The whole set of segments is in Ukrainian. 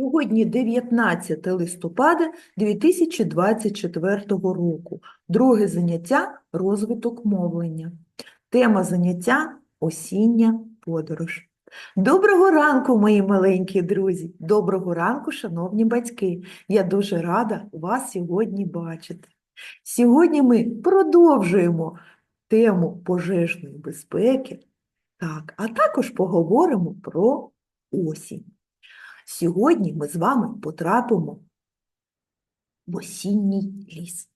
Сьогодні 19 листопада 2024 року. Друге заняття – розвиток мовлення. Тема заняття – осіння подорож. Доброго ранку, мої маленькі друзі! Доброго ранку, шановні батьки! Я дуже рада вас сьогодні бачити. Сьогодні ми продовжуємо тему пожежної безпеки, так, а також поговоримо про осінь. Сьогодні ми з вами потрапимо в осінній ліс.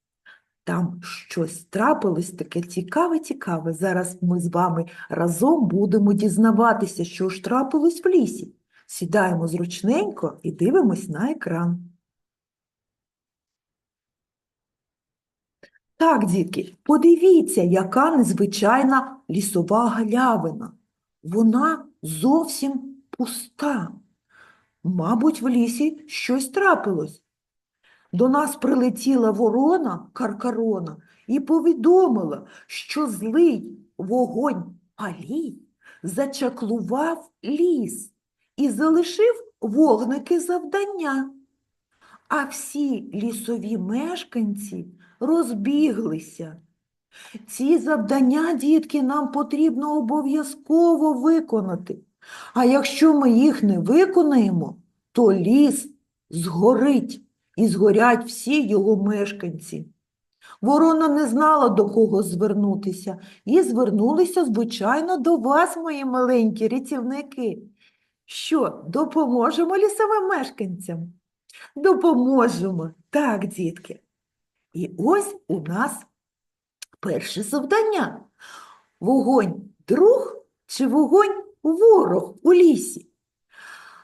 Там щось трапилось таке цікаве-цікаве. Зараз ми з вами разом будемо дізнаватися, що ж трапилось в лісі. Сідаємо зручненько і дивимось на екран. Так, дітки, подивіться, яка незвичайна лісова галявина. Вона зовсім пуста. Мабуть, в лісі щось трапилось. До нас прилетіла ворона Каркарона і повідомила, що злий вогонь Палій зачаклував ліс і залишив вогники завдання. А всі лісові мешканці розбіглися. Ці завдання, дітки, нам потрібно обов'язково виконати. А якщо ми їх не виконаємо, то ліс згорить і згорять всі його мешканці. Ворона не знала, до кого звернутися, і звернулися, звичайно, до вас, мої маленькі рятівники. Що, допоможемо лісовим мешканцям? Допоможемо, так, дітки. І ось у нас перше завдання. Вогонь друг чи вогонь ворог у лісі.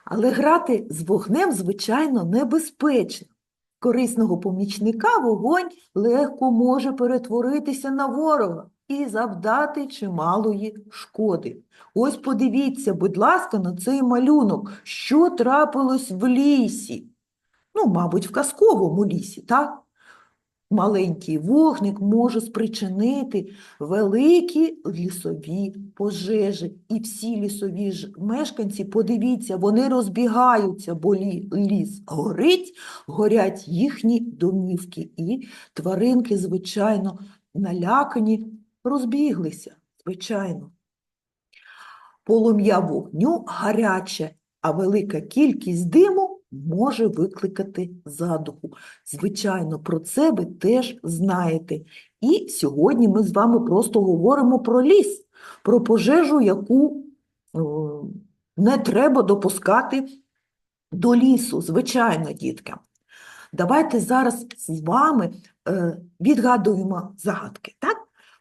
Але грати з вогнем, звичайно, небезпечно. Корисного помічника вогонь легко може перетворитися на ворога і завдати чималої шкоди. Ось подивіться, будь ласка, на цей малюнок, що трапилось в лісі. Ну, мабуть, в казковому лісі, так? Маленький вогник може спричинити великі лісові пожежі. І всі лісові ж мешканці, подивіться, вони розбігаються, бо ліс горить, горять їхні домівки. І тваринки, звичайно, налякані, розбіглися, звичайно. Полум'я вогню гаряче, а велика кількість диму може викликати задуху. Звичайно, про це ви теж знаєте. І сьогодні ми з вами просто говоримо про ліс, про пожежу, яку е, не треба допускати до лісу, звичайно, дітка. Давайте зараз з вами е, відгадуємо загадки, так?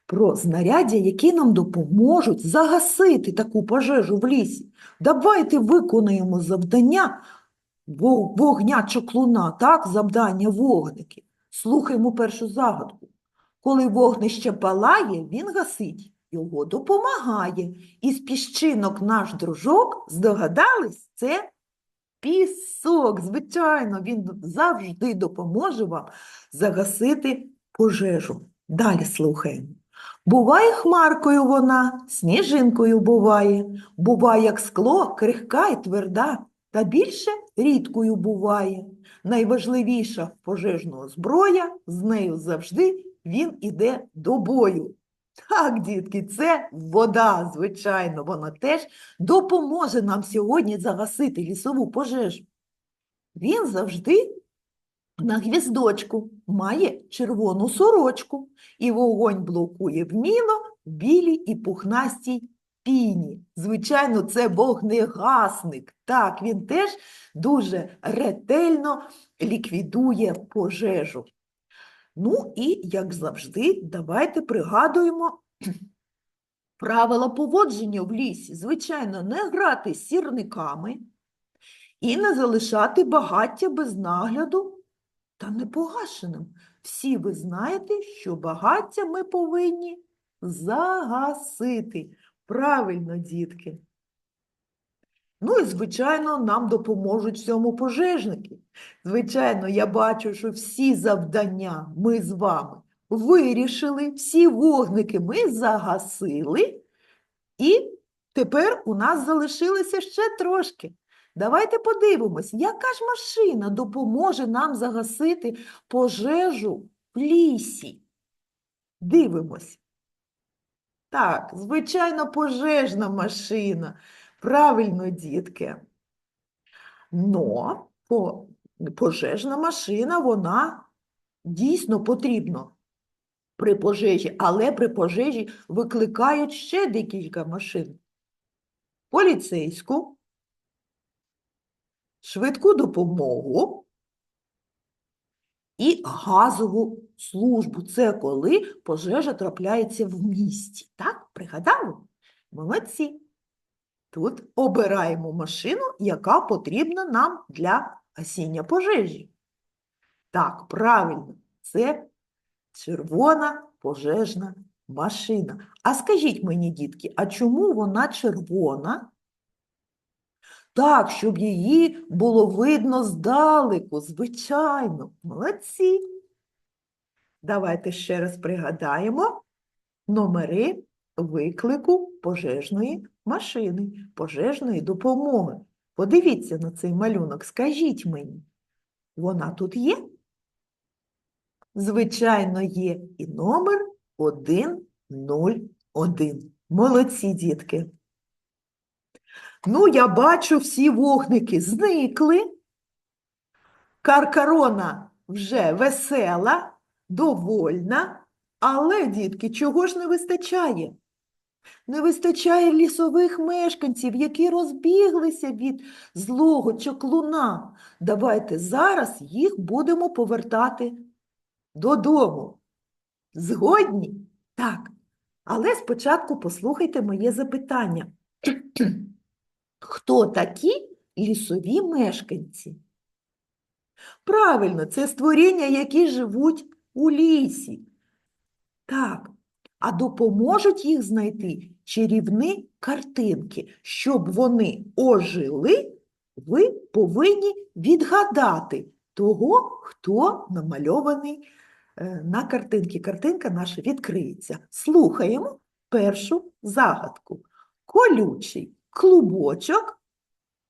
Про знаряддя, які нам допоможуть загасити таку пожежу в лісі. Давайте виконаємо завдання вогня чоклуна, так, завдання вогники. Слухаймо першу загадку. Коли вогнище палає, він гасить, його допомагає. Із піщинок наш дружок, здогадались, це пісок. Звичайно, він завжди допоможе вам загасити пожежу. Далі слухаємо. Буває хмаркою вона, сніжинкою буває, буває, як скло, крихка і тверда, та більше рідкою буває. Найважливіша пожежного зброя, з нею завжди він іде до бою. Так, дітки, це вода, звичайно, вона теж допоможе нам сьогодні загасити лісову пожежу. Він завжди на гвіздочку має червону сорочку, і вогонь блокує вміло білій і пухнастій піні. Звичайно, це вогнегасник. Так, він теж дуже ретельно ліквідує пожежу. Ну і, як завжди, давайте пригадуємо правила поводження в лісі. Звичайно, не грати сірниками і не залишати багаття без нагляду та непогашеним. Всі ви знаєте, що багаття ми повинні загасити. Правильно, дітки. Ну і, звичайно, нам допоможуть в цьому пожежники. Звичайно, я бачу, що всі завдання ми з вами вирішили, всі вогники ми загасили, і тепер у нас залишилося ще трошки. Давайте подивимось, яка ж машина допоможе нам загасити пожежу в лісі. Дивимось. Так, звичайно, пожежна машина. Правильно, дітки. Но по, пожежна машина, вона дійсно потрібна при пожежі, але при пожежі викликають ще декілька машин. Поліцейську, швидку допомогу і газову службу. Це коли пожежа трапляється в місті. Так, пригадали? Молодці. Тут обираємо машину, яка потрібна нам для гасіння пожежі. Так, правильно, це червона пожежна машина. А скажіть мені, дітки, а чому вона червона? Так, щоб її було видно здалеку, звичайно. Молодці. Давайте ще раз пригадаємо номери виклику пожежної машини, пожежної допомоги. Подивіться на цей малюнок, скажіть мені, вона тут є? Звичайно, є і номер 101. Молодці, дітки. Ну, я бачу, всі вогники зникли. Каркарона вже весела, довольна. Але, дітки, чого ж не вистачає? Не вистачає лісових мешканців, які розбіглися від злого чоклуна. Давайте зараз їх будемо повертати додому. Згодні? Так. Але спочатку послухайте моє запитання. Хто такі лісові мешканці? Правильно, це створіння, які живуть у лісі. Так, а допоможуть їх знайти чарівні картинки. Щоб вони ожили, ви повинні відгадати того, хто намальований е, на картинці. Картинка наша відкриється. Слухаємо першу загадку. Колючий клубочок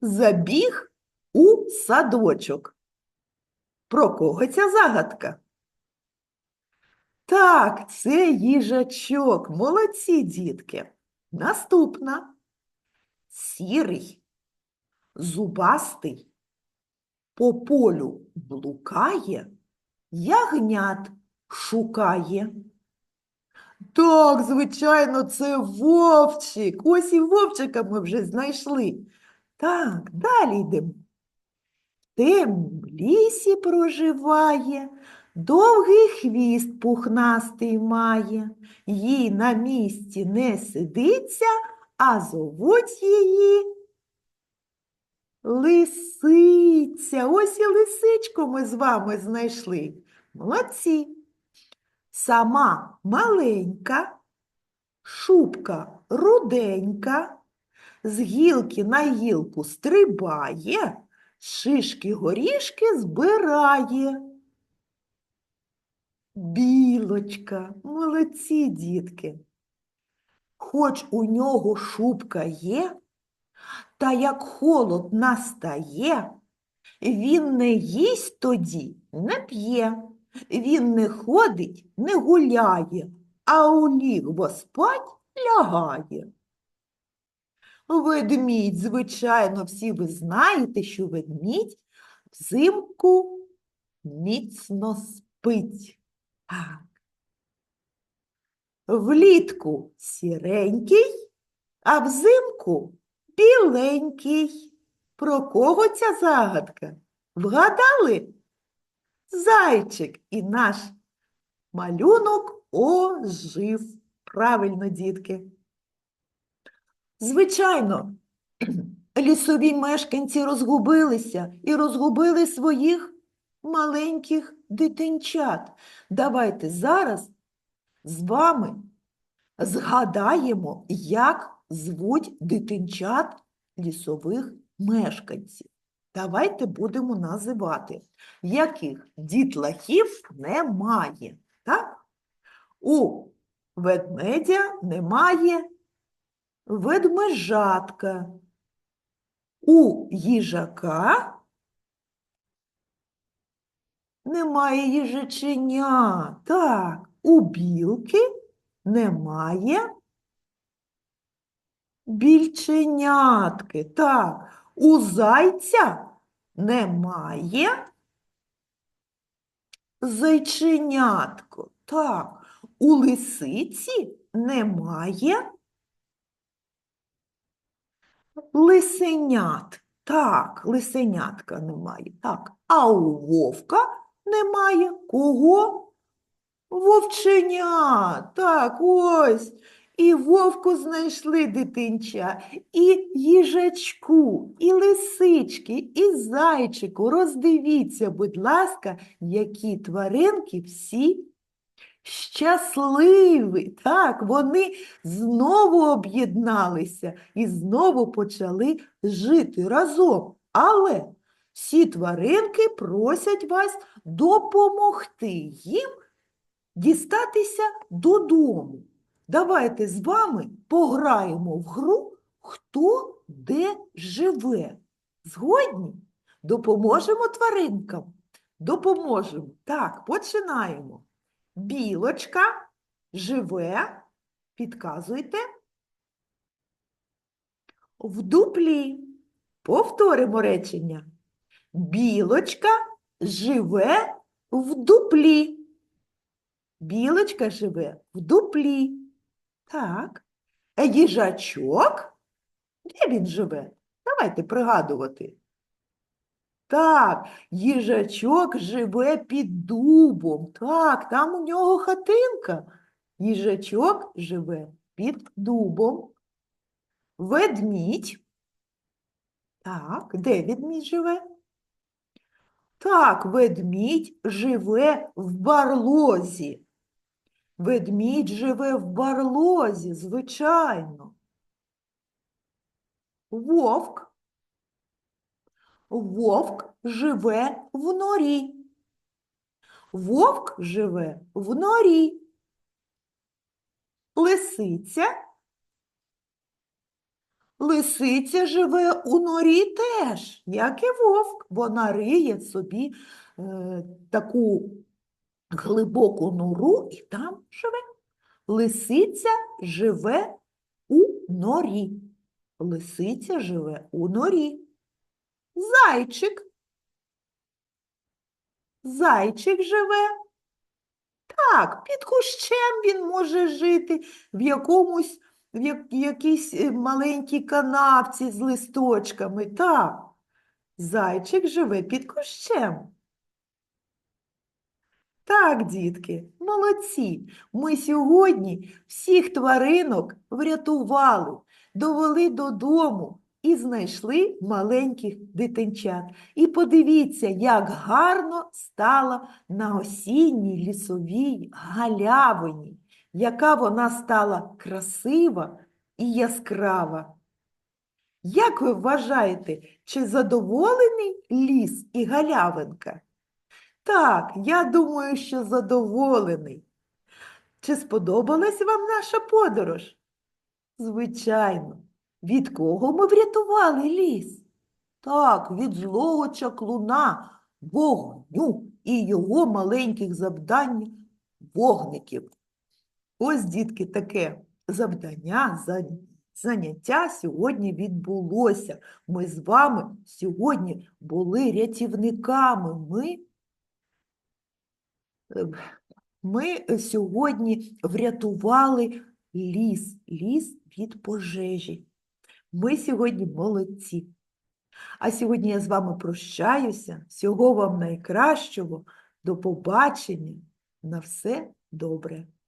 забіг у садочок. Про кого ця загадка? Так, це їжачок. Молодці, дітки. Наступна. Сірий, зубастий, по полю блукає, ягнят шукає. Так, звичайно, це вовчик. Ось і вовчика ми вже знайшли. Так, далі йдемо. В темнім лісі проживає, довгий хвіст пухнастий має, їй на місці не сидиться, а зовуть її лисиця. Ось і лисичку ми з вами знайшли. Молодці. Сама маленька, шубка руденька, з гілки на гілку стрибає, шишки горішки збирає. Білочка, молодці дітки. Хоч у нього шубка є, та як холод настає, він не їсть тоді, не п'є. Він не ходить, не гуляє, а у лігво спать лягає. Ведмідь, звичайно, всі ви знаєте, що ведмідь взимку міцно спить. Так. Влітку сіренький, а взимку біленький. Про кого ця загадка? Вгадали? Зайчик і наш малюнок ожив. Правильно, дітки. Звичайно, лісові мешканці розгубилися і розгубили своїх маленьких дитинчат. Давайте зараз з вами згадаємо, як звуть дитинчат лісових мешканців. Давайте будемо називати, яких дітлахів немає. Так? У ведмедя немає ведмежатка. У їжака немає їжаченя. Так, у білки немає більченятки. Так, у зайця немає зайченятко. Так, у лисиці немає лисенят. Так, лисенятка немає. Так, а у вовка немає кого? Вовченя. Так, ось. І вовку знайшли дитинча, і їжачку, і лисички, і зайчику. Роздивіться, будь ласка, які тваринки всі щасливі. Так, вони знову об'єдналися і знову почали жити разом. Але всі тваринки просять вас допомогти їм дістатися додому. Давайте з вами пограємо в гру Хто де живе. Згодні? Допоможемо тваринкам? Допоможемо. Так, починаємо. Білочка живе, підказуйте, в дуплі. Повторимо речення. Білочка живе в дуплі. Білочка живе в дуплі. Так. Їжачок? Де він живе? Давайте пригадувати. Так, їжачок живе під дубом. Так, там у нього хатинка. Їжачок живе під дубом. Ведмідь. Так, де ведмідь живе? Так, ведмідь живе в барлозі. Ведмідь живе в барлозі, звичайно. Вовк. Вовк живе в норі. Вовк живе в норі. Лисиця. Лисиця живе у норі теж, як і вовк. Вона риє собі е, таку глибоку нору і там живе. Лисиця живе у норі. Лисиця живе у норі. Зайчик. Зайчик живе. Так, під кущем він може жити в якомусь, в як- якійсь е, маленькій канавці з листочками. Так, зайчик живе під кущем. Так, дітки, молодці. Ми сьогодні всіх тваринок врятували, довели додому і знайшли маленьких дитинчат. І подивіться, як гарно стала на осінній лісовій галявині, яка вона стала красива і яскрава. Як ви вважаєте, чи задоволений ліс і галявинка? Так, я думаю, що задоволений. Чи сподобалась вам наша подорож? Звичайно. Від кого ми врятували ліс? Так, від злого чаклуна, вогню і його маленьких завдань вогників. Ось, дітки, таке завдання, заняття сьогодні відбулося. Ми з вами сьогодні були рятівниками. Ми Ми е, сьогодні врятували ліс, ліс від пожежі. Ми сьогодні молодці. А сьогодні я з вами прощаюся. Всього вам найкращого. До побачення. На все добре.